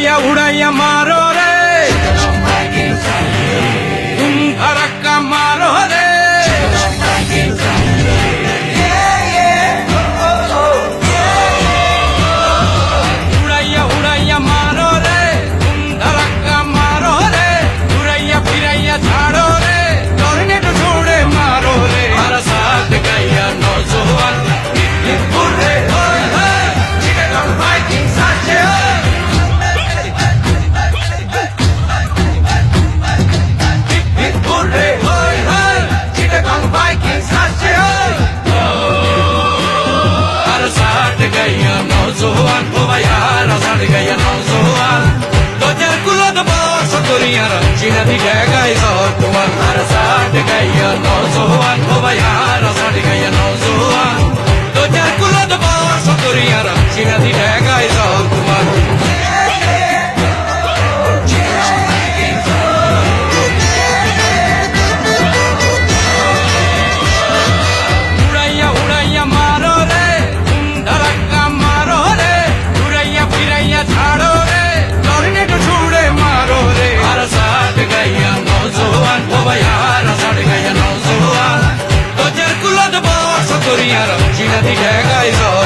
ઉડાયા ઉડાયા મારો গাইয়া নজওয়ান তোদের কুলত